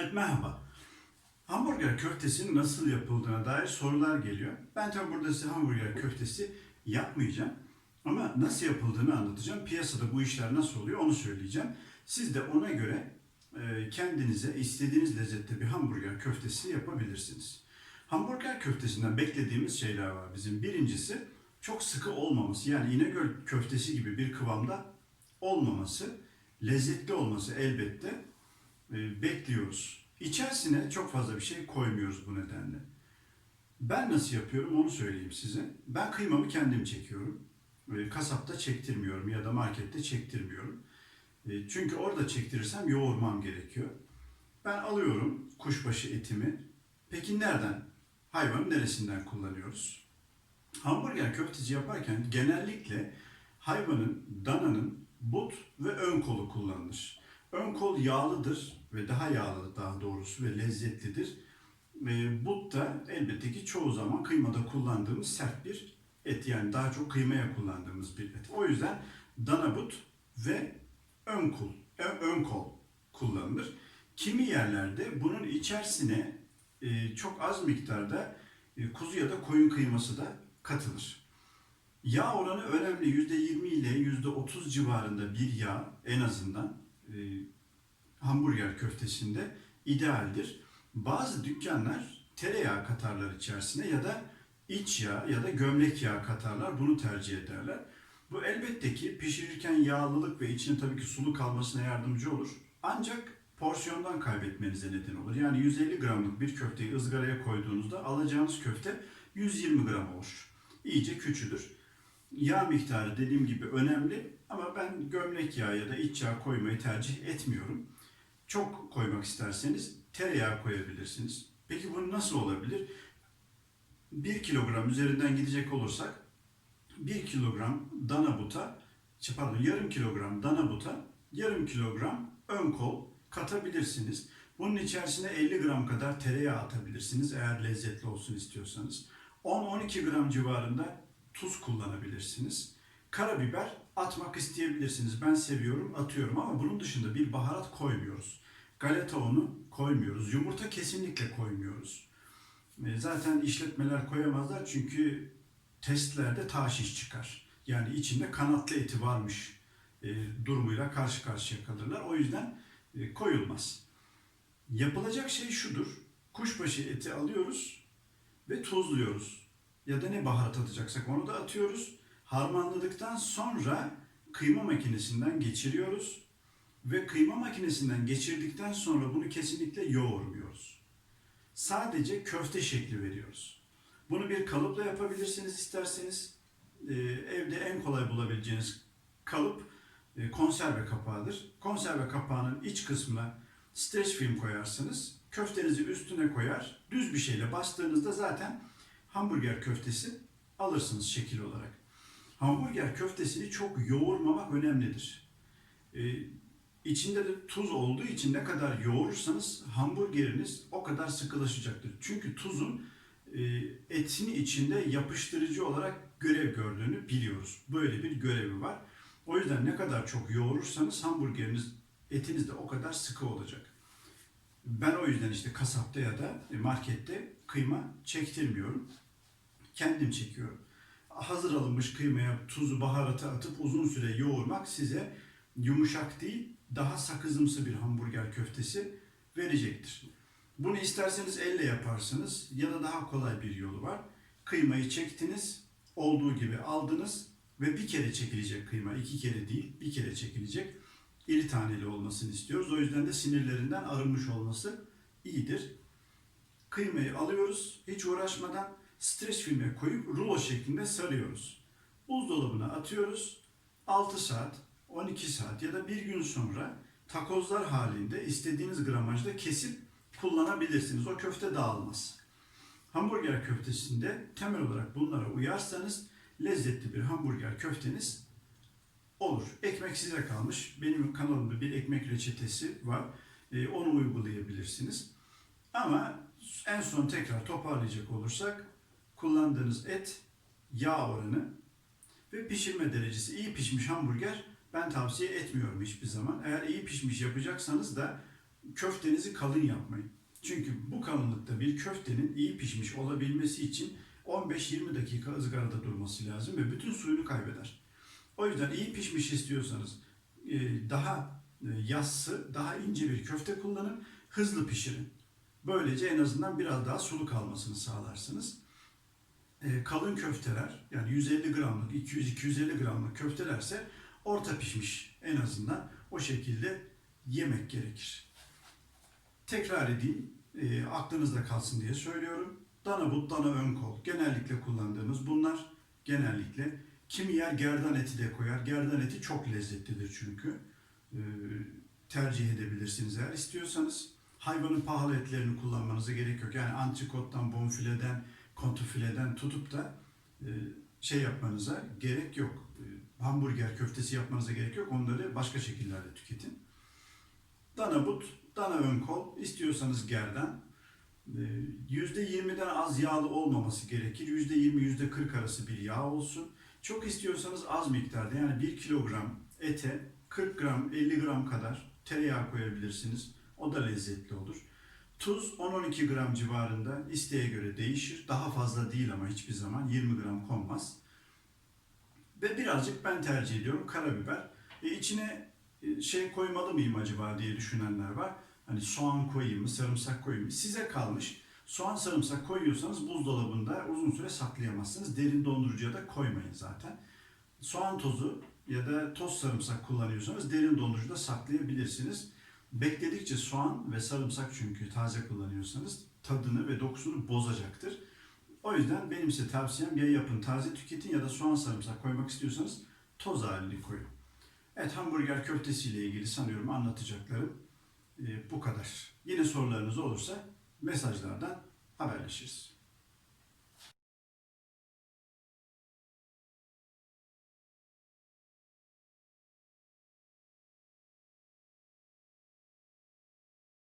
Evet merhaba. Hamburger köftesinin nasıl yapıldığına dair sorular geliyor. Ben tabi burada size hamburger köftesi yapmayacağım. Ama nasıl yapıldığını anlatacağım. Piyasada bu işler nasıl oluyor onu söyleyeceğim. Siz de ona göre e, kendinize istediğiniz lezzette bir hamburger köftesi yapabilirsiniz. Hamburger köftesinden beklediğimiz şeyler var bizim. Birincisi çok sıkı olmaması. Yani İnegöl köftesi gibi bir kıvamda olmaması. Lezzetli olması elbette bekliyoruz. İçerisine çok fazla bir şey koymuyoruz bu nedenle. Ben nasıl yapıyorum onu söyleyeyim size. Ben kıymamı kendim çekiyorum. E, Kasapta çektirmiyorum ya da markette çektirmiyorum. E, Çünkü orada çektirirsem yoğurmam gerekiyor. Ben alıyorum kuşbaşı etimi. Peki nereden? Hayvanın neresinden kullanıyoruz? Hamburger köftesi yaparken genellikle hayvanın, dananın but ve ön kolu kullanılır. Ön kol yağlıdır ve daha yağlı daha doğrusu ve lezzetlidir. E, but da elbette ki çoğu zaman kıymada kullandığımız sert bir et yani daha çok kıymaya kullandığımız bir et. O yüzden dana but ve ön kol, ö- ön kol kullanılır. Kimi yerlerde bunun içerisine e, çok az miktarda e, kuzu ya da koyun kıyması da katılır. Yağ oranı önemli. %20 ile %30 civarında bir yağ en azından e, hamburger köftesinde idealdir. Bazı dükkanlar tereyağı katarlar içerisine ya da iç yağ ya da gömlek yağı katarlar. Bunu tercih ederler. Bu elbette ki pişirirken yağlılık ve içine tabii ki sulu kalmasına yardımcı olur. Ancak porsiyondan kaybetmenize neden olur. Yani 150 gramlık bir köfteyi ızgaraya koyduğunuzda alacağınız köfte 120 gram olur. İyice küçülür. Yağ miktarı dediğim gibi önemli ama ben gömlek yağı ya da iç yağ koymayı tercih etmiyorum. Çok koymak isterseniz tereyağı koyabilirsiniz. Peki bu nasıl olabilir? 1 kilogram üzerinden gidecek olursak 1 kilogram dana buta, pardon yarım kilogram dana buta, yarım kilogram ön kol katabilirsiniz. Bunun içerisine 50 gram kadar tereyağı atabilirsiniz eğer lezzetli olsun istiyorsanız. 10-12 gram civarında tuz kullanabilirsiniz. Karabiber atmak isteyebilirsiniz. Ben seviyorum, atıyorum ama bunun dışında bir baharat koymuyoruz. Galeta unu koymuyoruz. Yumurta kesinlikle koymuyoruz. E, Zaten işletmeler koyamazlar çünkü testlerde taşiş çıkar. Yani içinde kanatlı eti varmış e, durumuyla karşı karşıya kalırlar. O yüzden e, koyulmaz. Yapılacak şey şudur. Kuşbaşı eti alıyoruz ve tuzluyoruz. Ya da ne baharat atacaksak onu da atıyoruz. Harmanladıktan sonra kıyma makinesinden geçiriyoruz. Ve kıyma makinesinden geçirdikten sonra bunu kesinlikle yoğurmuyoruz. Sadece köfte şekli veriyoruz. Bunu bir kalıpla yapabilirsiniz isterseniz. Ee, evde en kolay bulabileceğiniz kalıp e, konserve kapağıdır. Konserve kapağının iç kısmına streç film koyarsınız. Köftenizi üstüne koyar. Düz bir şeyle bastığınızda zaten hamburger köftesi alırsınız şekil olarak. Hamburger köftesini çok yoğurmamak önemlidir. Ee, içinde de tuz olduğu için ne kadar yoğurursanız hamburgeriniz o kadar sıkılaşacaktır. Çünkü tuzun e, etin içinde yapıştırıcı olarak görev gördüğünü biliyoruz. Böyle bir görevi var. O yüzden ne kadar çok yoğurursanız hamburgeriniz, etiniz de o kadar sıkı olacak. Ben o yüzden işte kasapta ya da markette kıyma çektirmiyorum. Kendim çekiyorum. Hazır alınmış kıymaya tuzu, baharatı atıp uzun süre yoğurmak size yumuşak değil, daha sakızımsı bir hamburger köftesi verecektir. Bunu isterseniz elle yaparsınız ya da daha kolay bir yolu var. Kıymayı çektiniz, olduğu gibi aldınız ve bir kere çekilecek kıyma, iki kere değil, bir kere çekilecek. İri taneli olmasını istiyoruz. O yüzden de sinirlerinden arınmış olması iyidir. Kıymayı alıyoruz, hiç uğraşmadan streç filme koyup rulo şeklinde sarıyoruz. Buzdolabına atıyoruz. 6 saat, 12 saat ya da bir gün sonra takozlar halinde istediğiniz gramajda kesip kullanabilirsiniz. O köfte dağılmaz. Hamburger köftesinde temel olarak bunlara uyarsanız lezzetli bir hamburger köfteniz olur. Ekmek size kalmış. Benim kanalımda bir ekmek reçetesi var. Ee, onu uygulayabilirsiniz. Ama en son tekrar toparlayacak olursak kullandığınız et, yağ oranı ve pişirme derecesi iyi pişmiş hamburger ben tavsiye etmiyorum hiçbir zaman. Eğer iyi pişmiş yapacaksanız da köftenizi kalın yapmayın. Çünkü bu kalınlıkta bir köftenin iyi pişmiş olabilmesi için 15-20 dakika ızgarada durması lazım ve bütün suyunu kaybeder. O yüzden iyi pişmiş istiyorsanız e, daha e, yassı, daha ince bir köfte kullanın, hızlı pişirin. Böylece en azından biraz daha sulu kalmasını sağlarsınız. E, Kalın köfteler yani 150 gramlık, 200-250 gramlık köftelerse orta pişmiş en azından o şekilde yemek gerekir. Tekrar edeyim, e, aklınızda kalsın diye söylüyorum. Dana but, dana ön kol. Genellikle kullandığımız bunlar. Genellikle. Kimi yer gerdan eti de koyar. Gerdan eti çok lezzetlidir çünkü. E, tercih edebilirsiniz eğer istiyorsanız. Hayvanın pahalı etlerini kullanmanıza gerek yok. Yani antrikottan, bonfileden, kontrfileden tutup da e, şey yapmanıza gerek yok. E, hamburger köftesi yapmanıza gerek yok. Onları başka şekillerde tüketin. Dana but, dana ön kol, istiyorsanız gerdan. Ee, %20'den az yağlı olmaması gerekir. %20, %40 arası bir yağ olsun. Çok istiyorsanız az miktarda yani 1 kilogram ete 40 gram, 50 gram kadar tereyağı koyabilirsiniz. O da lezzetli olur. Tuz 10-12 gram civarında isteğe göre değişir. Daha fazla değil ama hiçbir zaman 20 gram konmaz. Ve birazcık ben tercih ediyorum karabiber. E içine e, şey koymalı mıyım acaba diye düşünenler var. Hani soğan koyayım mı, sarımsak koyayım mı? Size kalmış. Soğan, sarımsak koyuyorsanız buzdolabında uzun süre saklayamazsınız. Derin dondurucuya da koymayın zaten. Soğan tozu ya da toz sarımsak kullanıyorsanız derin dondurucuda saklayabilirsiniz. Bekledikçe soğan ve sarımsak çünkü taze kullanıyorsanız tadını ve dokusunu bozacaktır. O yüzden benim size tavsiyem ya yapın taze tüketin ya da soğan sarımsak koymak istiyorsanız toz halini koyun. Evet hamburger köftesiyle ilgili sanıyorum anlatacaklarım e, bu kadar. Yine sorularınız olursa mesajlardan haberleşiriz.